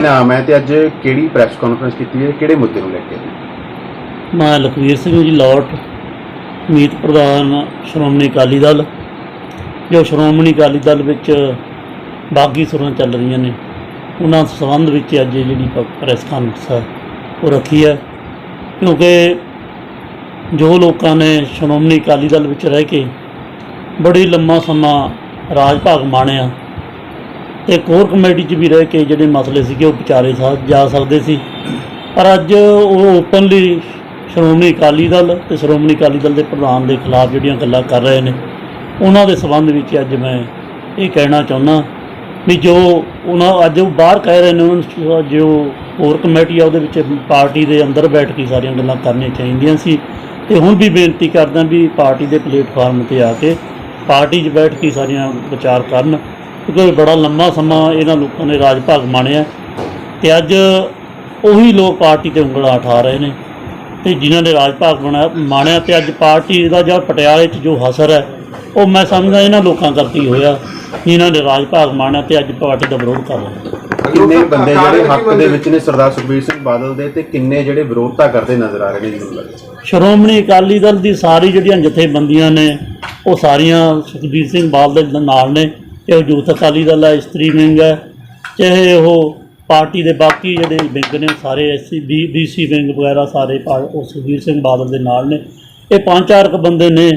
ਨਾਮ ਹੈ ਤੇ ਅੱਜ ਕਿਹੜੀ ਪ੍ਰੈਸ ਕਾਨਫਰੰਸ ਕੀਤੀ ਹੈ? ਕਿਹੜੇ ਮੁੱਦੇ ਨੂੰ ਲੈ ਕੇ? ਮੈਂ ਲਖਵੀਰ ਸਿੰਘ ਜੀ ਲੋਟ ਮੀਤ ਪ੍ਰਧਾਨ ਸ਼੍ਰੋਮਣੀ ਅਕਾਲੀ ਦਲ। ਜੋ ਸ਼੍ਰੋਮਣੀ ਅਕਾਲੀ ਦਲ ਵਿੱਚ ਬਾਗੀ ਸੁਰਾਂ ਚੱਲ ਰਹੀਆਂ ਨੇ, ਉਹਨਾਂ ਸੰਬੰਧ ਵਿੱਚ ਅੱਜ ਇਹ ਜਿਹੜੀ ਪ੍ਰੈਸ ਕਾਨਫਰੰਸ ਹੈ, ਉਹ ਰੱਖੀ ਹੈ। ਕਿਉਂਕਿ ਜੋ ਲੋਕਾਂ ਨੇ ਸ਼੍ਰੋਮਣੀ ਅਕਾਲੀ ਦਲ ਵਿੱਚ ਰਹਿ ਕੇ ਬੜੀ ਲੰਮਾ ਸਮਾਂ ਰਾਜ ਭਾਗ ਮਾਣਿਆ ਤੇ ਕੋਰ ਕਮੇਟੀ 'ਚ ਵੀ ਰਹਿ ਕੇ ਜਿਹੜੇ ਮਸਲੇ ਸੀਗੇ, ਉਹ ਵਿਚਾਰੇ ਸਾ, ਜਾ ਸਕਦੇ ਸੀ। ਪਰ ਅੱਜ ਉਹ ਓਪਨਲੀ ਸ਼੍ਰੋਮਣੀ ਅਕਾਲੀ ਦਲ ਤੇ ਸ਼੍ਰੋਮਣੀ ਅਕਾਲੀ ਦਲ ਦੇ ਪ੍ਰਧਾਨ ਦੇ ਖਿਲਾਫ ਜਿਹੜੀਆਂ ਗੱਲਾਂ ਕਰ ਰਹੇ ਨੇ, ਉਹਨਾਂ ਦੇ ਸਬੰਧ ਵਿੱਚ ਅੱਜ ਮੈਂ ਇਹ ਕਹਿਣਾ ਚਾਹੁੰਦਾ ਵੀ ਜੋ ਉਹਨਾਂ, ਅੱਜ ਉਹ ਬਾਹਰ ਕਹਿ ਰਹੇ ਨੇ, ਉਹਨਾਂ ਜੋ ਕੋਰ ਕਮੇਟੀ ਆ, ਉਹਦੇ ਵਿੱਚ ਪਾਰਟੀ ਦੇ ਅੰਦਰ ਬੈਠ ਕੇ ਸਾਰੀਆਂ ਗੱਲਾਂ ਕਰਨੀਆਂ ਚਾਹੀਦੀਆਂ ਸੀ। ਤੇ ਹੁਣ ਵੀ ਬੇਨਤੀ ਕਰਦਾ ਵੀ ਪਾਰਟੀ ਦੇ ਪਲੇਟਫਾਰਮ ਤੇ ਆ ਕੇ ਪਾਰਟੀ 'ਚ ਬੈਠ ਕੇ ਸਾਰੀਆਂ ਵਿਚਾਰ ਕਰਨ। ਕਿਉਂਕਿ ਬੜਾ ਲੰਮਾ ਸਮਾਂ ਇਹਨਾਂ ਲੋਕਾਂ ਨੇ ਰਾਜ ਭਾਗ ਮਾਣਿਆ ਤੇ ਅੱਜ ਉਹੀ ਲੋਕ ਪਾਰਟੀ ਤੇ ਉਂਗਲਾਂ ਉਠਾ ਰਹੇ ਨੇ ਤੇ ਜਿਨ੍ਹਾਂ ਨੇ ਰਾਜ ਭਾਗ ਮਾਣਿਆ ਤੇ ਅੱਜ ਪਾਰਟੀ ਦਾ ਜਿਹੜਾ ਪਟਿਆਲੇ 'ਚ ਜੋ ਹਸਰ ਹੈ ਉਹ ਮੈਂ ਸਮਝਦਾ ਇਹਨਾਂ ਲੋਕਾਂ ਕਰਕੇ ਹੋਇਆ ਜਿਨ੍ਹਾਂ ਨੇ ਰਾਜ ਭਾਗ ਮਾਣਿਆ ਤੇ ਅੱਜ ਪਾਰਟੀ ਦਾ ਵਿਰੋਧ ਕਰ ਰਹੇ ਨੇ। ਕਿੰਨੇ ਬੰਦੇ ਜਿਹੜੇ ਹੱਕ ਦੇ ਵਿੱਚ ਨੇ ਸਰਦਾਰ ਸੁਖਬੀਰ ਸਿੰਘ ਬਾਦਲ ਦੇ ਤੇ ਕਿੰਨੇ ਜਿਹੜੇ ਵਿਰੋਧਤਾ ਕਰਦੇ ਨਜ਼ਰ ਆ ਰਹੇ ਨੇ ਲੱਗਦਾ ਸ਼੍ਰੋਮਣੀ ਅਕਾਲੀ ਦਲ ਦੀ ਸਾਰੀ ਜਿਹੜੀਆਂ ਜਥੇਬੰਦੀਆਂ ਨੇ ਉਹ ਸਾਰੀਆਂ ਸੁਖਬੀਰ ਸਿੰਘ ਬਾਦਲ ਦੇ ਨਾਲ ਨੇ। ਚਾਹੇ ਯੂਥ ਅਕਾਲੀ ਦਲ ਹੈ ਇਸਤਰੀ ਵਿੰਗ ਹੈ। ਚਾਹੇ ਉਹ ਪਾਰਟੀ ਦੇ ਬਾਕੀ ਜਿਹੜੇ ਵਿੰਗ ਨੇ, ਸਾਰੇ ਐਸਸੀ, ਬੀ ਬੀਸੀ ਵਿੰਗ ਵਗੈਰਾ ਸਾਰੇ ਪਾ- ਉਹ ਸੁਖਬੀਰ ਸਿੰਘ ਬਾਦਲ ਦੇ ਨਾਲ ਨੇ। ਇਹ ਪੰਜ ਚਾਰ ਕੁ ਬੰਦੇ ਨੇ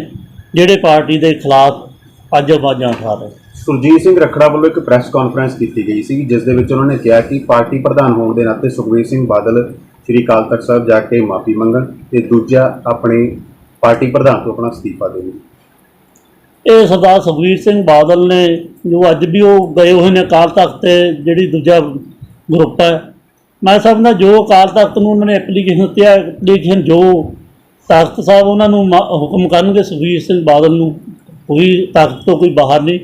ਜਿਹੜੇ ਪਾਰਟੀ ਦੇ ਖਿਲਾਫ ਅੱਜ ਆਵਾਜ਼ਾਂ ਉਠਾ ਰਹੇ ਸੁਰਜੀਤ ਸਿੰਘ ਰਖੜਾ ਵੱਲੋਂ ਇੱਕ ਪ੍ਰੈਸ ਕਾਨਫਰੰਸ ਕੀਤੀ ਗਈ ਸੀ, ਜਿਸ ਦੇ ਵਿੱਚ ਉਹਨਾਂ ਨੇ ਕਿਹਾ ਕਿ ਪਾਰਟੀ ਪ੍ਰਧਾਨ ਹੋਣ ਦੇ ਨਾਤੇ ਸੁਖਬੀਰ ਸਿੰਘ ਬਾਦਲ ਸ੍ਰੀ ਅਕਾਲ ਤਖਤ ਸਾਹਿਬ ਜਾ ਕੇ ਮਾਫੀ ਮੰਗਣ ਤੇ ਦੂਜਾ ਆਪਣੇ ਪਾਰਟੀ ਪ੍ਰਧਾਨ ਤੋਂ ਆਪਣਾ ਅਸਤੀਫਾ ਦੇਣ। ਇਹ ਸਰਦਾਰ ਸੁਖਬੀਰ ਸਿੰਘ ਬਾਦਲ ਨੇ ਜੋ ਅੱਜ ਵੀ ਉਹ ਗਏ ਹੋਏ ਨੇ ਅਕਾਲ ਤਖਤ ਤੇ, ਜਿਹੜੀ ਦੂਜਾ ਗਰੁੱਪ ਹੈ। ਮੈਂ ਸਮਝਦਾ ਜੋ ਅਕਾਲ ਤਖਤ ਨੂੰ ਉਹਨਾਂ ਨੇ ਐਪਲੀਕੇਸ਼ਨ ਦਿੱਤੀ ਹੈ ਐਪਲੀਕੇਸ਼ਨ ਜੋ ਤਖਤ ਸਾਹਿਬ ਉਹਨਾਂ ਨੂੰ ਮ- ਹੁਕਮ ਕਰਨਗੇ ਸੁਖਬੀਰ ਸਿੰਘ ਬਾਦਲ ਨੂੰ, ਕੋਈ ਤਖਤ ਤੋਂ ਕੋਈ ਬਾਹਰ ਨਹੀਂ,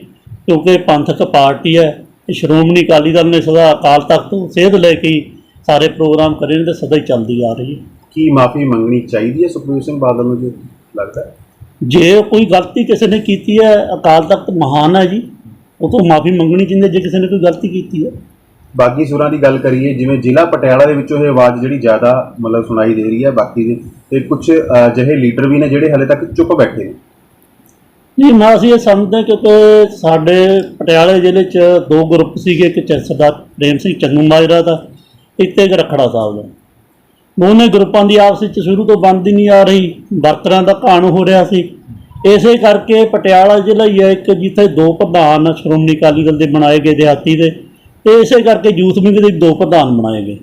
ਕਿਉਂਕਿ ਪੰਥਕ ਪਾਰਟੀ ਹੈ। ਇਹ ਸ਼੍ਰੋਮਣੀ ਅਕਾਲੀ ਦਲ ਨੇ ਸਦਾ ਅਕਾਲ ਤਖਤ ਤੋਂ ਸੇਧ ਲੈ ਕੇ ਹੀ ਸਾਰੇ ਪ੍ਰੋਗਰਾਮ ਕਰੇ ਨੇ ਤੇ ਸਦਾ ਹੀ ਚੱਲਦੀ ਆ ਰਹੀ ਹੈ। ਕੀ ਮਾਫੀ ਮੰਗਣੀ ਚਾਹੀਦੀ ਹੈ ਸੁਖਬੀਰ ਸਿੰਘ ਬਾਦਲ ਨੂੰ ਜੀ, ਲੱਗਦਾ ਹੈ? ਜੇ ਕੋਈ ਗਲਤੀ ਕਿਸੇ ਨੇ ਕੀਤੀ ਹੈ ਅਕਾਲ ਤਖਤ ਮਹਾਨ ਹੈ ਜੀ ਉਹ ਤੋਂ ਮਾਫੀ ਮੰਗਣੀ ਚਾਹੀਦੀ ਹੈ ਜੇ ਕਿਸੇ ਨੇ ਕੋਈ ਗਲਤੀ ਕੀਤੀ ਹੈ। ਬਾਕੀ ਸੁਰਾਂ ਦੀ ਗੱਲ ਕਰੀਏ ਜਿਵੇਂ ਜ਼ਿਲ੍ਹਾ ਪਟਿਆਲਾ ਦੇ ਵਿੱਚੋਂ ਇਹ ਆਵਾਜ਼ ਜਿਹੜੀ ਜ਼ਿਆਦਾ ਮਤਲਬ ਸੁਣਾਈ ਦੇ ਰਹੀ ਹੈ ਬਾਕੀ ਦੇ ਤੇ ਕੁਝ ਅਜਿਹੇ ਲੀਡਰ ਵੀ ਨੇ ਜਿਹੜੇ ਹਲੇ ਤੱਕ ਚੁੱਪ ਬੈਠੇ ਨੇ। ਨਹੀਂ ਮੈਂ ਅਸੀਂ ਇਹ ਸਮਝਦੇ ਕਿਉਂਕਿ ਸਾਡੇ ਪਟਿਆਲੇ ਜ਼ਿਲ੍ਹੇ 'ਚ ਦੋ ਗਰੁੱਪ ਸੀਗੇ ਇੱਕ ਸਰਦਾਰ ਪ੍ਰੇਮ ਸਿੰਘ ਚੰਨੂ ਮਾਜਰਾ ਦਾ ਇੱਕ ਇੱਕ ਰਖੜਾ ਸਾਹਿਬ ਦਾ। ਦੋਨੇ ਗਰੁੱਪਾਂ ਦੀ ਆਪਸ ਵਿੱਚ ਸ਼ੁਰੂ ਤੋਂ ਬਣਦੀ ਨਹੀਂ ਆ ਰਹੀ ਵਰਕਰਾਂ ਦਾ ਘਾਣ ਹੋ ਰਿਹਾ ਸੀ। ਇਸੇ ਕਰਕੇ ਪਟਿਆਲਾ ਜ਼ਿਲ੍ਹਾ ਹੀ ਹੈ ਇੱਕ ਜਿੱਥੇ ਦੋ ਪ੍ਰਧਾਨ ਸ਼੍ਰੋਮਣੀ ਅਕਾਲੀ ਦਲ ਦੇ ਬਣਾਏ ਗਏ ਦਿਹਾਤੀ ਦੇ, ਤੇ ਇਸੇ ਕਰਕੇ ਯੂਥ ਵਿੰਗ ਦੇ ਦੋ ਪ੍ਰਧਾਨ ਬਣਾਏ ਗਏ।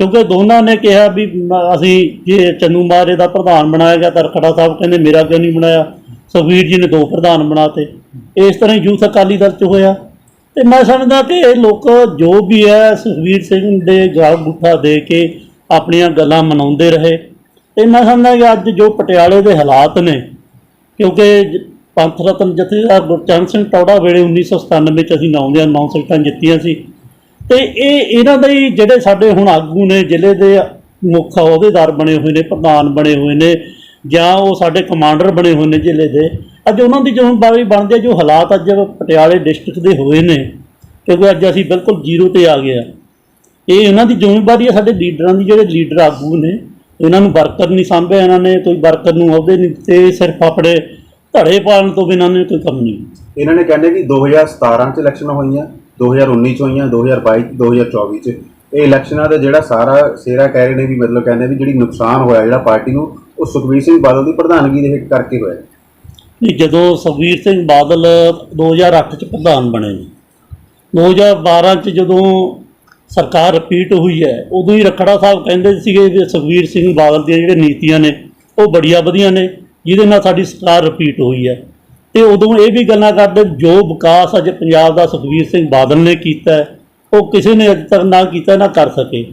ਕਿਉਂਕਿ ਦੋਨਾਂ ਨੇ ਕਿਹਾ ਵੀ ਅਸੀਂ ਜੇ ਚੰਨੂ ਮਾਰੇ ਦਾ ਪ੍ਰਧਾਨ ਬਣਾਇਆ ਗਿਆ ਤਾਂ ਖੜਾ ਸਾਹਿਬ ਕਹਿੰਦੇ ਮੇਰਾ ਕਿਉਂ ਨਹੀਂ ਬਣਾਇਆ? ਸੁਖਬੀਰ ਜੀ ਨੇ ਦੋ ਪ੍ਰਧਾਨ ਬਣਾਤੇ। ਇਸ ਤਰ੍ਹਾਂ ਹੀ ਯੂਥ ਅਕਾਲੀ ਦਲ ਚ ਹੋਇਆ। ਤੇ ਮੈਂ ਸਮਝਦਾ ਕਿ ਇਹ ਲੋਕ ਜੋ ਵੀ ਹੈ ਸੁਖਬੀਰ ਸਿੰਘ ਦੇ ਗਾਲ ਗੁੱਠਾ ਦੇ ਕੇ ਆਪਣੀਆਂ ਗੱਲਾਂ ਮਨਾਉਂਦੇ ਰਹੇ। ਤੇ ਮੈਂ ਸਮਝਦਾ ਕਿ ਅੱਜ ਜੋ ਪਟਿਆਲੇ ਦੇ ਹਾਲਾਤ ਨੇ, ਕਿਉਂਕਿ ਪੰਥ ਰਤਨ ਜਥੇਦਾਰ ਗੁਰਚਰਨ ਸਿੰਘ ਟੌੜਾ ਵੇਲੇ 1997 'ਚ ਅਸੀਂ ਨੌਂ ਦੀਆਂ ਨੌਂ ਸੀਟਾਂ ਜਿੱਤੀਆਂ ਸੀ। ਤੇ ਇਹ, ਇਹਨਾਂ ਦੇ ਹੀ ਜਿਹੜੇ ਸਾਡੇ ਹੁਣ ਆਗੂ ਨੇ, ਜ਼ਿਲ੍ਹੇ ਦੇ ਮੁੱਖ ਅਹੁਦੇਦਾਰ ਬਣੇ ਹੋਏ ਨੇ, ਪ੍ਰਧਾਨ ਬਣੇ ਹੋਏ ਨੇ, ਜਾਂ ਉਹ ਸਾਡੇ ਕਮਾਂਡਰ ਬਣੇ ਹੋਏ ਨੇ ਜ਼ਿਲ੍ਹੇ ਦੇ, ਅੱਜ ਉਹਨਾਂ ਦੀ ਜ਼ਿੰਮੇਵਾਰੀ ਬਣਦੀ ਹੈ ਜੋ ਹਾਲਾਤ ਅੱਜ ਪਟਿਆਲੇ ਡਿਸਟ੍ਰਿਕਟ ਦੇ ਹੋਏ ਨੇ। ਕਿਉਂਕਿ ਅੱਜ ਅਸੀਂ ਬਿਲਕੁਲ ਜ਼ੀਰੋ ਤੇ ਆ ਗਏ ਆ ਇਹ ਇਹਨਾਂ ਦੀ ਜ਼ਿੰਮੇਵਾਰੀ ਹੈ ਸਾਡੇ ਲੀਡਰਾਂ ਦੀ ਜਿਹੜੇ ਲੀਡਰ ਆਗੂ ਨੇ ਇਹਨਾਂ ਨੂੰ ਵਰਕਰ ਨਹੀਂ ਸਾਂਭਿਆ ਇਹਨਾਂ ਨੇ ਕੋਈ ਵਰਕਰ ਨੂੰ ਅਹੁਦੇ ਨਹੀਂ ਦਿੱਤੇ ਸਿਰਫ ਆਪਣੇ ਧੜੇ ਪਾਲਣ ਤੋਂ ਬਿਨਾਂ ਨੇ ਕੋਈ ਕੰਮ ਨਹੀਂ ਇਹਨਾਂ ਨੇ ਕਹਿੰਦੇ ਕਿ 2017 ਚ ਇਲੈਕਸ਼ਨਾਂ ਹੋਈਆਂ 2019 ਚ ਹੋਈਆਂ 2022 ਚ 2024 ਚ। ਇਹ ਇਲੈਕਸ਼ਨਾਂ ਦਾ ਜਿਹੜਾ ਸਾਰਾ ਸੇਰਾ ਕਹਿ ਰਹੇ ਨੇ ਵੀ ਮਤਲਬ ਕਹਿੰਦੇ ਵੀ ਜਿਹੜੀ ਨੁਕਸਾਨ ਹੋਇਆ ਜਿਹੜਾ ਪਾਰਟੀ ਨੂੰ ਉਹ ਸੁਖਬੀਰ ਸਿੰਘ ਬਾਦਲ ਦੀ ਪ੍ਰਧਾਨਗੀ ਦੇ ਹੇਠ ਕਰਕੇ ਹੋਇਆ। ਨਹੀਂ ਜਦੋਂ ਸੁਖਬੀਰ ਸਿੰਘ ਬਾਦਲ 2008 ਚ ਪ੍ਰਧਾਨ ਬਣੇ ਨੇ 2012 ਚ ਜਦੋਂ ਸਰਕਾਰ ਰਿਪੀਟ ਹੋਈ ਹੈ। ਉਦੋਂ ਹੀ ਰਖੜਾ ਸਾਹਿਬ ਕਹਿੰਦੇ ਸੀਗੇ ਵੀ ਸੁਖਬੀਰ ਸਿੰਘ ਬਾਦਲ ਦੀਆਂ ਜਿਹੜੀਆਂ ਨੀਤੀਆਂ ਨੇ, ਉਹ ਬੜੀਆਂ ਵਧੀਆਂ ਨੇ, ਜਿਹਦੇ ਨਾਲ ਸਾਡੀ ਸਰਕਾਰ ਰਿਪੀਟ ਹੋਈ ਹੈ। ਤੇ ਉਦੋਂ ਇਹ ਵੀ ਗੱਲਾਂ ਕਰਦੇ, ਜੋ ਵਿਕਾਸ ਅੱਜ ਪੰਜਾਬ ਦਾ ਸੁਖਬੀਰ ਸਿੰਘ ਬਾਦਲ ਨੇ ਕੀਤਾ ਉਹ ਕਿਸੇ ਨੇ ਅੱਜ ਤੱਕ ਨਾ ਕੀਤਾ, ਨਾ ਕਰ ਸਕੇ।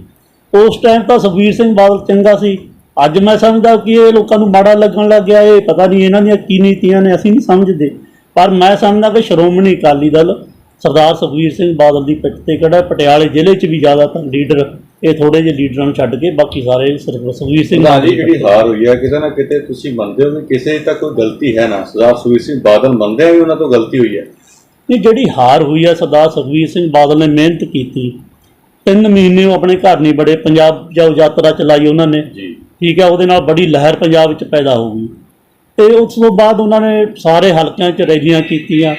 ਉਸ ਟਾਈਮ ਤਾਂ ਸੁਖਬੀਰ ਸਿੰਘ ਬਾਦਲ ਚੰਗਾ ਸੀ। ਅੱਜ ਮੈਂ ਸਮਝਦਾ ਕਿ ਇਹ ਲੋਕਾਂ ਨੂੰ ਮਾੜਾ ਲੱਗਣ ਲੱਗ ਗਿਆ, ਇਹ ਪਤਾ ਨਹੀਂ ਇਹਨਾਂ ਦੀਆਂ ਕੀ ਨੀਤੀਆਂ ਨੇ, ਅਸੀਂ ਨਹੀਂ ਸਮਝਦੇ। ਪਰ ਮੈਂ ਸਮਝਦਾ ਕਿ ਸ਼੍ਰੋਮਣੀ ਅਕਾਲੀ ਦਲ ਸਰਦਾਰ ਸੁਖਬੀਰ ਸਿੰਘ ਬਾਦਲ ਦੀ ਪਿੱਠ ਤੇ ਕਿਹੜਾ ਪਟਿਆਲੇ ਜ਼ਿਲ੍ਹੇ 'ਚ ਵੀ ਜ਼ਿਆਦਾਤਰ ਲੀਡਰ ਇਹ ਥੋੜੇ ਜਿਹੇ ਲੀਡਰਾਂ ਨੂੰ ਛੱਡ ਕੇ ਬਾਕੀ ਸਾਰੇ ਸਿਰਫ ਸੁਖਬੀਰ ਸਿੰਘ ਬਾਦਲ ਦੀ ਜਿਹੜੀ ਹਾਰ ਹੋਈ ਹੈ ਕਿਤੇ ਨਾ ਕਿਤੇ ਤੁਸੀਂ ਮੰਨਦੇ ਹੋ ਕਿ ਕਿਸੇ ਤਾਂ ਕੋਈ ਗਲਤੀ ਹੈ ਨਾ? ਸਰਦਾਰ ਸੁਖਬੀਰ ਸਿੰਘ ਬਾਦਲ ਮੰਨਦੇ ਆ ਵੀ ਉਹਨਾਂ ਤੋਂ ਗਲਤੀ ਹੋਈ ਹੈ ਇਹ ਜਿਹੜੀ ਹਾਰ ਹੋਈ ਹੈ ਸਰਦਾਰ ਸੁਖਬੀਰ ਸਿੰਘ ਬਾਦਲ ਨੇ ਮਿਹਨਤ ਕੀਤੀ। ਤਿੰਨ ਮਹੀਨੇ ਉਹ ਆਪਣੇ ਘਰ ਨਹੀਂ ਬੜੇ ਪੰਜਾਬ ਜਾਓ ਯਾਤਰਾ ਚਲਾਈ ਉਹਨਾਂ ਨੇ। ਜੀ। ਠੀਕ ਹੈ ਉਹਦੇ ਨਾਲ ਬੜੀ ਲਹਿਰ ਪੰਜਾਬ ਵਿੱਚ ਪੈਦਾ ਹੋ ਗਈ। ਤੇ ਉਸ ਤੋਂ ਬਾਅਦ ਉਹਨਾਂ ਨੇ ਸਾਰੇ ਹਲਕਿਆਂ 'ਚ ਰੈਲੀਆਂ ਕੀਤੀਆਂ।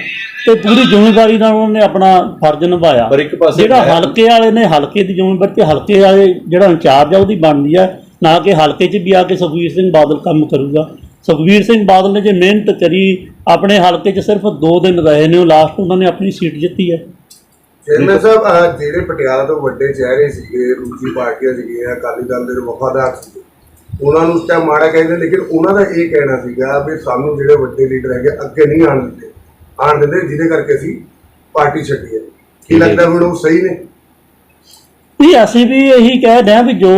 ਤੇ ਪੂਰੀ ਜ਼ਿੰਮੇਵਾਰੀ ਨਾਲ ਉਹਨਾਂ ਨੇ ਆਪਣਾ ਫਰਜ਼ ਨਿਭਾਇਆ। ਪਰ ਇੱਕ ਪਾਸੇ ਜਿਹੜਾ ਹਲਕੇ ਵਾਲੇ ਨੇ ਹਲਕੇ ਦੀ ਜ਼ਿੰਮੇਵਾਰੀ ਤੇ ਹਲਕੇ ਵਾਲੇ ਜਿਹੜਾ ਇੰਚਾਰਜ ਆ ਉਹਦੀ ਬਣਦੀ ਆ। ਨਾ ਕਿ ਹਲਕੇ 'ਚ ਵੀ ਆ ਕੇ ਸੁਖਬੀਰ ਸਿੰਘ ਬਾਦਲ ਕੰਮ ਕਰੂਗਾ। ਸੁਖਬੀਰ ਸਿੰਘ ਬਾਦਲ ਨੇ ਜੇ ਮਿਹਨਤ ਕਰੀ ਆਪਣੇ ਹਲਕੇ 'ਚ ਸਿਰਫ 2 ਦਿਨ ਰਹੇ ਨੇ ਉਹ ਲਾਸਟ ਉਹਨਾਂ ਨੇ ਆਪਣੀ ਸੀਟ ਜਿੱਤੀ ਹੈ ਚੇਅਰਮੈਨ ਸਾਹਿਬ ਜਿਹੜੇ ਪਟਿਆਲਾ ਤੋਂ ਵੱਡੇ ਚਿਹਰੇ ਸੀਗੇ ਦੂਜੀ ਪਾਰਟੀਆਂ ਸੀਗੀਆਂ ਅਕਾਲੀ ਦਲ ਦੇ ਵਫਾਦਾਰ ਸੀ ਉਹਨਾਂ ਨੂੰ ਟਾਈਮ ਮਾੜਾ ਕਹਿੰਦੇ ਲੇਕਿਨ ਉਹਨਾਂ ਦਾ ਇਹ ਕਹਿਣਾ ਸੀਗਾ ਵੀ ਸਾਨੂੰ ਜਿਹੜੇ ਵੱਡੇ ਲੀਡਰ ਹੈਗੇ ਅੱਗੇ ਨਹੀਂ ਆਣ ਦਿੰਦੇ। ਆਣ ਦਿੰਦੇ ਜਿਹਦੇ ਕਰਕੇ ਅਸੀਂ ਪਾਰਟੀ ਛੱਡੀ ਹੈ। ਕੀ ਲੱਗਦਾ ਹੁਣ ਉਹ ਸਹੀ ਨੇ? ਨਹੀਂ ਅਸੀਂ ਵੀ ਇਹੀ ਕਹਿ ਰਹੇ ਹਾਂ ਵੀ ਜੋ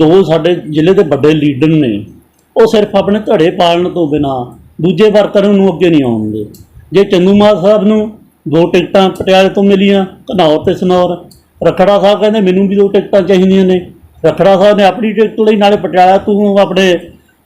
ਦੋ ਸਾਡੇ ਜ਼ਿਲ੍ਹੇ ਦੇ ਵੱਡੇ ਲੀਡਰ ਨੇ ਉਹ ਸਿਰਫ ਆਪਣੇ ਧੜੇ ਪਾਲਣ ਤੋਂ ਬਿਨਾ ਦੂਜੇ ਵਰਕਰਾਂ ਨੂੰ ਅੱਗੇ ਨਹੀਂ ਆਉਣਗੇ। ਜੇ ਚੰਦੂਮਾਲ ਸਾਹਿਬ ਨੂੰ ਦੋ ਟਿਕਟਾਂ ਪਟਿਆਲੇ ਤੋਂ ਮਿਲੀਆਂ ਘਨੌਰ ਤੇ ਸਨੌਰ ਰਖੜਾ ਸਾਹਿਬ ਕਹਿੰਦੇ ਮੈਨੂੰ ਵੀ ਦੋ ਟਿਕਟਾਂ ਚਾਹੀਦੀਆਂ ਨੇ। ਰਖੜਾ ਸਾਹਿਬ ਨੇ ਆਪਣੀ ਟਿਕਟ ਲਈ ਨਾਲੇ ਪਟਿਆਲਾ ਤੂੰ ਆਪਣੇ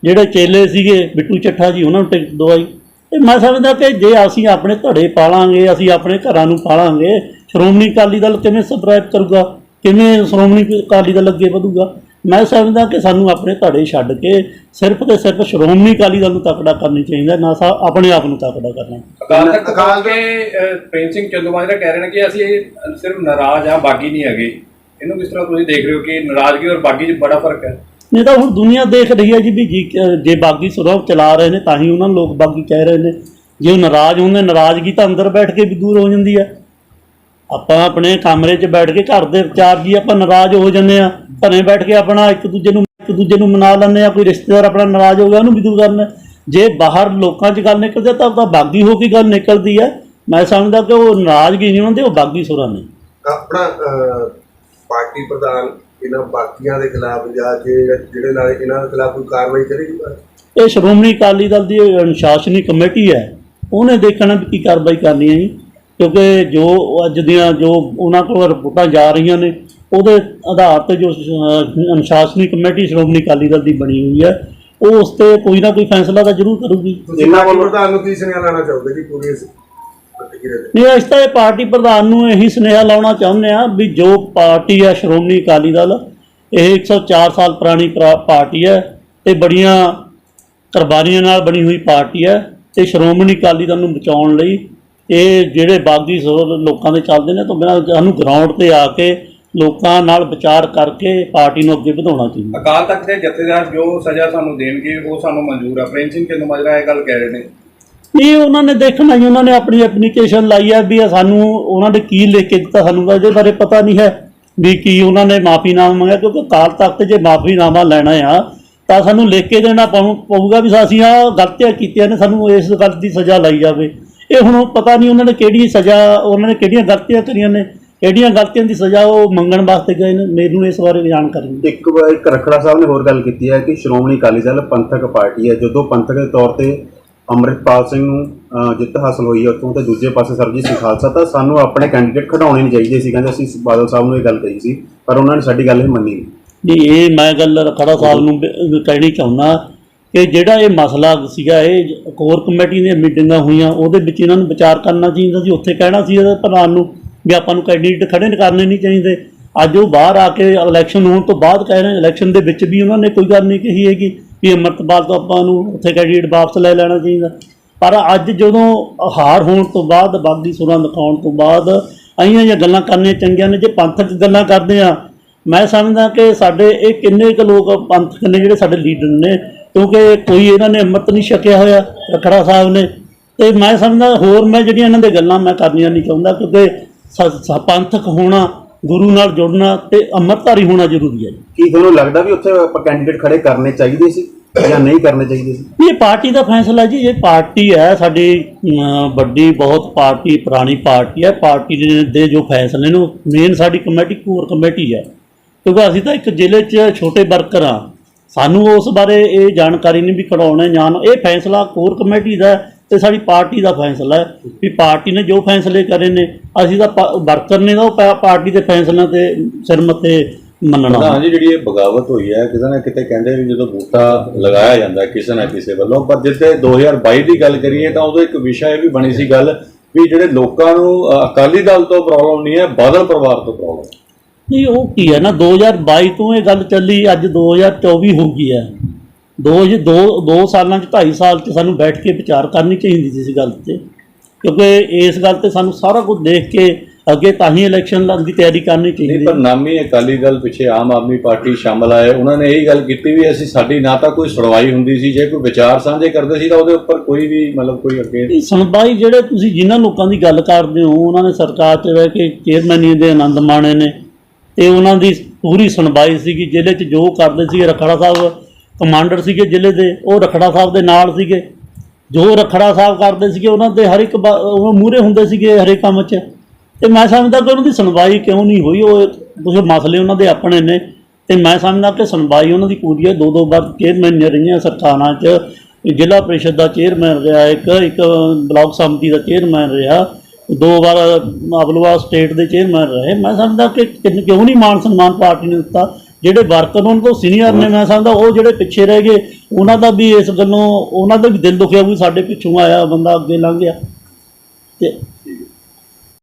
ਜਿਹੜੇ ਚੇਲੇ ਸੀਗੇ ਬਿੱਟੂ ਚੱਠਾ ਜੀ ਉਹਨਾਂ ਨੂੰ ਟਿਕਟ ਦਵਾਈ। ਤੇ ਮੈਂ ਸਮਝਦਾ ਕਿ ਜੇ ਅਸੀਂ ਆਪਣੇ ਧੜੇ ਪਾਲਾਂਗੇ ਅਸੀਂ ਆਪਣੇ ਘਰਾਂ ਨੂੰ ਪਾਲਾਂਗੇ ਸ਼੍ਰੋਮਣੀ ਅਕਾਲੀ ਦਲ ਕਿਵੇਂ ਸਬਸਕ੍ਰਾਈਬ ਕਰੂਗਾ? ਕਿਵੇਂ ਸ਼੍ਰੋਮਣੀ ਅਕਾਲੀ ਦਲ ਅੱਗੇ ਵਧੂਗਾ? ਮੈਂ ਸਮਝਦਾ ਕਿ ਸਾਨੂੰ ਆਪਣੇ ਧੜੇ ਛੱਡ ਕੇ ਸਿਰਫ ਤੇ ਸਿਰਫ ਸ਼੍ਰੋਮਣੀ ਅਕਾਲੀ ਦਲ ਨੂੰ ਤਕੜਾ ਕਰਨੀ ਚਾਹੀਦਾ ਨਾ ਸਾ ਆਪਣੇ ਆਪ ਨੂੰ ਤਕੜਾ ਕਰਨਾ। ਅਕਾਲ ਤਖਤ ਅਕਾਲ ਕੇ ਪ੍ਰੇਮ ਸਿੰਘ ਚੰਦੂਮਾਜਰਾ ਕਹਿ ਰਹੇ ਨੇ ਕਿ ਅਸੀਂ ਇਹ ਸਿਰਫ ਨਾਰਾਜ਼ ਆ ਬਾਗੀ ਨਹੀਂ ਹੈਗੇ। ਇਹਨੂੰ ਕਿਸ ਤਰ੍ਹਾਂ ਤੁਸੀਂ ਦੇਖ ਰਹੇ ਹੋ ਕਿ ਨਾਰਾਜ਼ਗੀ ਔਰ ਬਾਗੀ 'ਚ ਬੜਾ ਫ਼ਰਕ ਹੈ? ਨਹੀਂ ਤਾਂ ਹੁਣ ਦੁਨੀਆ ਦੇਖ ਰਹੀ ਹੈ ਜੀ ਵੀ ਜੇ ਬਾਗੀ ਸੁਰਾਹ ਚਲਾ ਰਹੇ ਨੇ, ਤਾਂ ਹੀ ਉਹਨਾਂ ਨੂੰ ਲੋਕ ਬਾਗੀ ਕਹਿ ਰਹੇ ਨੇ। ਜੇ ਉਹ ਨਾਰਾਜ਼ ਹੁੰਦੇ ਨਾਰਾਜ਼ਗੀ ਤਾਂ ਅੰਦਰ ਬੈਠ ਕੇ ਵੀ ਦੂਰ ਹੋ ਜਾਂਦੀ ਹੈ। ਆਪਾਂ ਆਪਣੇ ਕਮਰੇ 'ਚ ਬੈਠ ਕੇ ਘਰ ਦੇ ਵਿਚਾਰ ਜੀ ਆਪਾਂ ਨਾਰਾਜ਼ ਹੋ ਜੰਨੇ ਆ ਘਰੇ ਬੈਠ ਕੇ ਆਪਣਾ ਇੱਕ ਦੂਜੇ ਨੂੰ, ਇੱਕ ਦੂਜੇ ਨੂੰ ਮਨਾ ਲੈਂਦੇ ਆ ਕੋਈ ਰਿਸ਼ਤੇਦਾਰ ਆਪਣਾ ਨਾਰਾਜ਼ ਹੋ ਗਿਆ, ਉਹਨੂੰ ਵੀ ਦੂਰ ਕਰਨਾ। ਜੇ ਬਾਹਰ ਲੋਕਾਂ 'ਚ ਗੱਲ ਨਿਕਲਦੀ ਹੈ ਤਾਂ ਤਾਂ ਬਾਗੀ ਹੋ ਕੇ ਗੱਲ ਨਿਕਲਦੀ ਹੈ। ਮੈਂ ਸਮਝਦਾ ਕਿ ਉਹ ਨਾਰਾਜ਼ਗੀ ਨਹੀਂ ਹੁੰਦੀ, ਉਹ ਬਾਗੀ ਸੁਰਾਂ ਨੇ। ਆਪਣਾ ਪਾਰਟੀ ਪ੍ਰਧਾਨ ਇਹਨਾਂ ਬਾਕੀਆਂ ਦੇ ਖਿਲਾਫ ਜਾਂ ਜੇ ਜਿਹੜੇ ਨਾਲ ਇਹਨਾਂ ਦੇ ਖਿਲਾਫ ਕੋਈ ਕਾਰਵਾਈ ਕਰੇਗੀ ਇਹ ਸ਼੍ਰੋਮਣੀ ਅਕਾਲੀ ਦਲ ਦੀ ਅਨੁਸ਼ਾਸਨੀ ਕਮੇਟੀ ਹੈ। ਉਹਨੇ ਦੇਖਣਾ ਵੀ ਕੀ ਕਾਰਵਾਈ ਕਰਨੀ ਹੈ ਜੀ। ਕਿਉਂਕਿ ਜੋ ਅੱਜ ਦੀਆਂ ਜੋ ਉਹਨਾਂ ਕੋਲ ਰਿਪੋਰਟਾਂ ਜਾ ਰਹੀਆਂ ਨੇ ਉਹਦੇ ਆਧਾਰ ਤੇ ਜੋ ਅਨੁਸ਼ਾਸਨੀ ਕਮੇਟੀ ਸ਼੍ਰੋਮਣੀ ਅਕਾਲੀ ਦਲ ਦੀ ਬਣੀ ਹੋਈ ਹੈ ਉਹ ਉਸ ਤੇ ਕੋਈ ਨਾ ਕੋਈ ਫੈਸਲਾ ਤਾਂ ਜ਼ਰੂਰ ਕਰੂਗੀ। ਇਹਨਾਂ ਵੱਲੋਂ- ਪ੍ਰਧਾਨ ਨੂੰ ਕੀ ਸੁਨੇਹਾ ਲਾਣਾ ਚਾਹੋਗੇ ਜੀ ਪੂਰੀ ਨਹੀਂ ਅਸੀਂ ਤਾਂ ਇਹ ਪਾਰਟੀ ਪ੍ਰਧਾਨ ਨੂੰ ਇਹੀ ਸੁਨੇਹਾ ਲਾਉਣਾ ਚਾਹੁੰਦੇ ਆ ਵੀ ਜੋ ਪਾਰਟੀ ਹੈ ਸ਼੍ਰੋਮਣੀ ਅਕਾਲੀ ਦਲ ਇਹ 104 ਸਾਲ ਪੁਰਾਣੀ ਪ੍ਰਾ- ਪਾਰਟੀ ਹੈ ਤੇ ਬੜੀਆਂ ਕੁਰਬਾਨੀਆਂ ਨਾਲ ਬਣੀ ਹੋਈ ਪਾਰਟੀ ਹੈ ਤੇ ਸ਼੍ਰੋਮਣੀ ਅਕਾਲੀ ਦਲ ਨੂੰ ਬਚਾਉਣ ਲਈ ਇਹ ਜਿਹੜੇ ਬਾਗੀ ਲੋਕਾਂ ਦੇ ਚੱਲਦੇ ਨੇ ਤੋਂ ਬਿਨਾਂ ਸਾਨੂੰ ਗਰਾਊਂਡ ਤੇ ਆ ਕੇ ਲੋਕਾਂ ਨਾਲ ਵਿਚਾਰ ਕਰਕੇ ਪਾਰਟੀ ਨੂੰ ਅੱਗੇ ਵਧਾਉਣਾ ਚਾਹੀਦਾ। ਅਕਾਲ ਤਖਤ ਦੇ ਜਥੇਦਾਰ ਜੋ ਸਜ਼ਾ ਸਾਨੂੰ ਦੇਣਗੇ ਉਹ ਸਾਨੂੰ ਮਨਜ਼ੂਰ ਆ। ਪ੍ਰੇਮ ਸਿੰਘ ਚੰਦੂਮਾਜਰਾ ਇਹ ਗੱਲ ਕਹਿ ਰਹੇ ਨੇ। ਨਹੀਂ ਉਹਨਾਂ ਨੇ ਦੇਖਣਾ ਜੀ ਉਹਨਾਂ ਨੇ ਆਪਣੀ ਐਪਲੀਕੇਸ਼ਨ ਲਾਈ ਹੈ ਵੀ ਸਾਨੂੰ, ਉਹਨਾਂ ਨੇ ਕੀ ਲਿਖ ਕੇ ਦਿੱਤਾ ਸਾਨੂੰ ਤਾਂ ਇਹਦੇ ਬਾਰੇ ਪਤਾ ਨਹੀਂ ਹੈ ਵੀ ਕੀ ਉਹਨਾਂ ਨੇ ਮਾਫੀਨਾਮਾ ਮੰਗਿਆ, ਕਿਉਂਕਿ ਕਾਲ ਤੱਕ ਜੇ ਮਾਫੀਨਾਮਾ ਲੈਣਾ ਆ, ਤਾਂ ਸਾਨੂੰ ਲਿਖ ਕੇ ਦੇਣਾ ਪਊ- ਪਊਗਾ ਵੀ ਅਸੀਂ ਆ ਗਲਤੀਆਂ ਕੀਤੀਆਂ ਨੇ, ਸਾਨੂੰ ਇਸ ਗੱਲ ਦੀ ਸਜ਼ਾ ਲਾਈ ਜਾਵੇ। ਇਹ ਹੁਣ ਪਤਾ ਨਹੀਂ ਉਹਨਾਂ ਨੇ ਕਿਹੜੀ ਸਜ਼ਾ, ਉਹਨਾਂ ਨੇ ਕਿਹੜੀਆਂ ਗਲਤੀਆਂ ਕਰੀਆਂ ਨੇ, ਕਿਹੜੀਆਂ ਗਲਤੀਆਂ ਦੀ ਸਜ਼ਾ ਉਹ ਮੰਗਣ ਵਾਸਤੇ ਗਏ ਨੇ, ਮੈਨੂੰ ਇਸ ਬਾਰੇ ਜਾਣਕਾਰੀ ਨਹੀਂ। ਇੱਕ ਵਾਰ ਇੱਕ ਰਖੜਾ ਸਾਹਿਬ ਨੇ ਹੋਰ ਗੱਲ ਕੀਤੀ ਹੈ ਕਿ ਸ਼੍ਰੋਮਣੀ ਅਕਾਲੀ ਦਲ ਪੰਥਕ ਪਾਰਟੀ ਹੈ, ਜਦੋਂ ਪੰਥਕ ਦੇ ਤੌਰ ਤੇ ਅੰਮ੍ਰਿਤਪਾਲ ਸਿੰਘ ਨੂੰ ਅਹ, ਜਿੱਤ ਹਾਸਲ ਹੋਈ ਹੈ ਉੱਥੋਂ ਤੇ ਦੂਜੇ ਪਾਸੇ ਸਰਬਜੀਤ ਸਿੰਘ ਖਾਲਸਾ ਤਾਂ ਸਾਨੂੰ ਆਪਣੇ ਕੈਂਡੀਡੇਟ ਖੜਾਉਣੇ ਨਹੀਂ ਚਾਹੀਦੇ ਸੀ ਕਹਿੰਦੇ ਅਸੀਂ ਬਾਦਲ ਸਾਹਿਬ ਨੂੰ ਇਹ ਗੱਲ ਕਹੀ ਸੀ ਪਰ ਉਹਨਾਂ ਨੇ ਸਾਡੀ ਗੱਲ ਇਹ ਮੰਨੀ ਨਹੀਂ। ਜੀ ਇਹ ਮੈਂ ਗੱਲ ਖੜਾ ਸਾਹਿਬ ਨੂੰ ਬ- ਕਹਿਣੀ ਚਾਹੁੰਦਾ ਕਿ ਜਿਹੜਾ ਇਹ ਮਸਲਾ ਸੀਗਾ ਇਹ ਕੋਰ ਕਮੇਟੀ ਦੀਆਂ ਮੀਟਿੰਗਾਂ ਹੋਈਆਂ ਉਹਦੇ ਵਿੱਚ ਇਹਨਾਂ ਨੂੰ ਵਿਚਾਰ ਕਰਨਾ ਚਾਹੀਦਾ ਸੀ ਉੱਥੇ ਕਹਿਣਾ ਸੀ ਇਹਦੇ ਪ੍ਰਧਾਨ ਨੂੰ ਵੀ ਆਪਾਂ ਨੂੰ ਕੈਂਡੀਡੇਟ ਖੜੇ ਕਰਨੇ ਨਹੀਂ ਚਾਹੀਦੇ। ਅੱਜ ਉਹ ਬਾਹਰ ਆ ਕੇ ਇਲੈਕਸ਼ਨ ਹੋਣ ਤੋਂ ਬਾਅਦ ਕਹਿ ਰਹੇ ਇਲੈਕਸ਼ਨ ਦੇ ਵਿੱਚ ਵੀ ਉਹਨਾਂ ਨੇ ਕੋਈ ਗੱਲ ਨਹੀਂ ਕਹੀ ਹੈਗੀ। ਵੀ ਅੰਮ੍ਰਿਤਪਾਲ ਤੋਂ ਆਪਾਂ ਨੂੰ ਉੱਥੇ ਕੈਂਡੀਡੇਟ ਵਾਪਸ ਲੈ ਲੈਣਾ ਚਾਹੀਦਾ। ਪਰ ਅੱਜ ਜਦੋਂ ਹਾਰ ਹੋਣ ਤੋਂ ਬਾਅਦ, ਬਾਗੀ ਸੁਰਾਂ ਦਿਖਾਉਣ ਤੋਂ ਬਾਅਦ ਆਈਆਂ ਜਿਹੀਆਂ ਗੱਲਾਂ ਕਰਨੀਆਂ ਚੰਗੀਆਂ ਨੇ, ਜੇ ਪੰਥਕ ਗੱਲਾਂ ਕਰਦੇ ਆ, ਮੈਂ ਸਮਝਦਾ ਕਿ ਸਾਡੇ ਇਹ ਕਿੰਨੇ ਕੁ ਲੋਕ ਪੰਥਕ ਨੇ ਜਿਹੜੇ ਸਾਡੇ ਲੀਡਰ ਨੇ, ਕਿਉਂਕਿ ਕੋਈ ਇਹਨਾਂ ਨੇ ਅੰਮ੍ਰਿਤ ਨਹੀਂ ਛਕਿਆ ਹੋਇਆ, ਰਖੜਾ ਸਾਹਿਬ ਨੇ। ਤੇ ਮੈਂ ਸਮਝਦਾ ਹੋਰ ਮੈਂ ਜਿਹੜੀਆਂ ਇਹਨਾਂ ਦੇ ਗੱਲਾਂ ਮੈਂ ਕਰਨੀਆਂ ਨਹੀਂ ਚਾਹੁੰਦਾ, ਕਿਉਂਕਿ ਸ- ਸ- ਪੰਥਕ ਹੋਣਾ ਗੁਰੂ ਨਾਲ ਜੁੜਨਾ ਤੇ ਅੰਮ੍ਰਿਤਧਾਰੀ ਹੋਣਾ ਜ਼ਰੂਰੀ ਹੈ ਜੀ। ਕੀ ਤੁਹਾਨੂੰ ਲੱਗਦਾ ਵੀ ਉੱਥੇ ਆਪਾਂ ਕੈਂਡੀਡੇਟ ਖੜੇ ਕਰਨੇ ਚਾਹੀਦੇ ਸੀ ਜਾਂ ਨਹੀਂ ਕਰਨੇ ਚਾਹੀਦੇ ਸੀ? ਇਹ ਪਾਰਟੀ ਦਾ ਫੈਸਲਾ ਜੀ ਇਹ ਪਾਰਟੀ ਹੈ ਸਾਡੀ ਵੱਡੀ ਬਹੁਤ ਪਾਰਟੀ ਪੁਰਾਣੀ ਪਾਰਟੀ ਹੈ ਪਾਰਟੀ ਦੇ ਜੋ ਫੈਸਲੇ ਨੇ ਮੇਨ ਸਾਡੀ ਕਮੇਟੀ ਕੋਰ ਕਮੇਟੀ ਹੈ। ਕਿਉਂਕਿ ਅਸੀਂ ਤਾਂ ਇੱਕ ਜ਼ਿਲ੍ਹੇ 'ਚ ਛੋਟੇ ਵਰਕਰ ਹਾਂ। ਸਾਨੂੰ ਉਸ ਬਾਰੇ ਇਹ ਜਾਣਕਾਰੀ ਨਹੀਂ ਵੀ ਕਢਾਉਣੇ ਜਾਣ ਇਹ ਫੈਸਲਾ ਕੋਰ ਕਮੇਟੀ ਦਾ ਹੈ। ਤੇ ਸਾਡੀ ਪਾਰਟੀ ਦਾ ਫੈਸਲਾ ਹੈ ਵੀ ਪਾਰਟੀ ਨੇ ਜੋ ਫੈਸਲੇ ਕਰੇ ਨੇ ਅਸੀਂ ਤਾਂ ਵਰਕਰ ਨੇ ਉਹ ਪਾਰਟੀ ਦੇ ਫੈਸਲਿਆਂ ਤੇ ਸਿਰ ਮੱਥੇ ਮੰਨਣਾ। ਪ੍ਰਧਾਨ ਜੀ ਜਿਹੜੀ ਇਹ ਬਗਾਵਤ ਹੋਈ ਹੈ ਕਿਤੇ ਨਾ ਕਿਤੇ ਕਹਿੰਦੇ ਵੀ ਜਦੋਂ ਬੂਟਾ ਲਗਾਇਆ ਜਾਂਦਾ ਹੈ ਕਿਸੇ ਨਾ ਕਿਸੇ ਵੱਲੋਂ ਪਰ ਜਿੱਥੇ 2022 ਦੀ ਗੱਲ ਕਰੀਏ ਤਾਂ ਉਦੋਂ ਇੱਕ ਵਿਸ਼ਾ ਇਹ ਵੀ ਬਣੀ ਸੀ ਗੱਲ ਵੀ ਜਿਹੜੇ ਲੋਕਾਂ ਨੂੰ ਅਕਾਲੀ ਦਲ ਤੋਂ ਪ੍ਰੋਬਲਮ ਨਹੀਂ ਹੈ ਬਾਦਲ ਪਰਿਵਾਰ ਤੋਂ ਪ੍ਰੋਬਲਮ ਨਹੀਂ ਉਹ ਕੀ ਹੈ ਨਾ 2022 ਤੋਂ ਇਹ ਗੱਲ ਚੱਲੀ ਅੱਜ 2024 ਹੋ ਗਈ ਹੈ। ਦੋ ਜੀ ਦੋ ਦੋ ਸਾਲਾਂ ਚ 2.5 ਸਾਲ ਚ ਸਾਨੂੰ ਬੈਠ ਕੇ ਵਿਚਾਰ ਕਰਨੀ ਚਾਹੀਦੀ ਸੀ ਇਸ ਗੱਲ ਤੇ। ਕਿਉਂਕਿ ਇਸ ਗੱਲ ਤੇ ਸਾਨੂੰ ਸਾਰਾ ਕੁਝ ਦੇਖ ਕੇ ਅੱਗੇ ਤਾਂ ਹੀ ਇਲੈਕਸ਼ਨ ਦੀ ਤਿਆਰੀ ਕਰਨੀ ਚਾਹੀਦੀ ਪਰ ਨਾਮੀ ਅਕਾਲੀ ਦਲ ਪਿੱਛੇ ਆਮ ਆਦਮੀ ਪਾਰਟੀ ਸ਼ਾਮਲ ਆਏ। ਉਹਨਾਂ ਨੇ ਇਹ ਗੱਲ ਕੀਤੀ ਵੀ ਅਸੀਂ ਸਾਡੀ ਨਾ ਤਾਂ ਕੋਈ ਸੁਣਵਾਈ ਹੁੰਦੀ ਸੀ ਜੇ ਕੋਈ ਵਿਚਾਰ ਸਾਂਝੇ ਕਰਦੇ ਸੀ ਤਾਂ ਉਹਦੇ ਉੱਪਰ ਕੋਈ ਵੀ ਮਤਲਬ ਕੋਈ ਅੱਗੇ ਸੁਣਵਾਈ ਜਿਹੜੇ ਤੁਸੀਂ ਜਿਨ੍ਹਾਂ ਲੋਕਾਂ ਦੀ ਗੱਲ ਕਰਦੇ ਹੋ ਉਹਨਾਂ ਨੇ ਸਰਕਾਰ 'ਚ ਰਹਿ ਕੇ ਚੇਅਰਮੈਨੀ ਦੇ ਆਨੰਦ ਮਾਣੇ ਨੇ ਤੇ ਉਹਨਾਂ ਦੀ ਪੂਰੀ ਸੁਣਵਾਈ ਸੀਗੀ ਜ਼ਿਲ੍ਹੇ 'ਚ ਜੋ ਕਰਦੇ ਸੀਗੇ ਰਖੜਾ ਸਾਹਿਬ ਕਮਾਂਡਰ ਸੀਗੇ ਜ਼ਿਲ੍ਹੇ ਦੇ, ਉਹ ਰਖੜਾ ਸਾਹਿਬ ਦੇ ਨਾਲ ਸੀਗੇ। ਜੋ ਰਖੜਾ ਸਾਹਿਬ ਕਰਦੇ ਸੀਗੇ, ਉਹਨਾਂ ਦੇ ਹਰ ਇੱਕ ਬ- ਉਹ ਮੂਹਰੇ ਹੁੰਦੇ ਸੀਗੇ ਹਰੇਕ ਕੰਮ 'ਚ। ਤੇ ਮੈਂ ਸਮਝਦਾ ਕਿ ਉਹਨਾਂ ਦੀ ਸੁਣਵਾਈ ਕਿਉਂ ਨਹੀਂ ਹੋਈ? ਉਹ ਕੁਝ ਮਸਲੇ ਉਹਨਾਂ ਦੇ ਆਪਣੇ ਨੇ। ਤੇ ਮੈਂ ਸਮਝਦਾ ਕਿ ਸੁਣਵਾਈ ਉਹਨਾਂ ਦੀ ਪੂਰੀ ਹੈ। ਦੋ ਦੋ ਵਾਰ ਚੇਅਰਮੈਨ ਰਹੀਆਂ ਸਰਕਾਰਾਂ 'ਚ। ਜ਼ਿਲ੍ਹਾ ਪ੍ਰੀਸ਼ਦ ਦਾ ਚੇਅਰਮੈਨ ਰਿਹਾ ਇੱਕ ਇੱਕ ਬਲਾਕ ਸਮਿਤੀ ਦਾ ਚੇਅਰਮੈਨ ਰਿਹਾ। ਦੋ ਵਾਰ ਅਬਲਵਾ ਸਟੇਟ ਦੇ ਚੇਅਰਮੈਨ ਰਹੇ। ਮੈਂ ਸਮਝਦਾ ਕਿ- ਕਿਉਂ ਨਹੀਂ ਮਾਨ ਸਨਮਾਨ ਪਾਰਟੀ ਨੇ ਦਿੱਤਾ? ਜਿਹੜੇ ਵਰਕਰ ਉਹਨਾਂ ਤੋਂ ਸੀਨੀਅਰ ਨੇ ਮੈਂ ਸਮਝਦਾ, ਉਹ ਜਿਹੜੇ ਪਿੱਛੇ ਰਹਿ ਗਏ, ਉਹਨਾਂ ਦਾ ਵੀ ਇਸ ਗੱਲੋਂ, ਉਹਨਾਂ ਦਾ ਵੀ ਦਿਲ ਦੁਖਿਆ ਵੀ ਸਾਡੇ ਪਿੱਛੋਂ ਆਇਆ ਬੰਦਾ ਅੱਗੇ ਲੰਘ ਗਿਆ। ਤੇ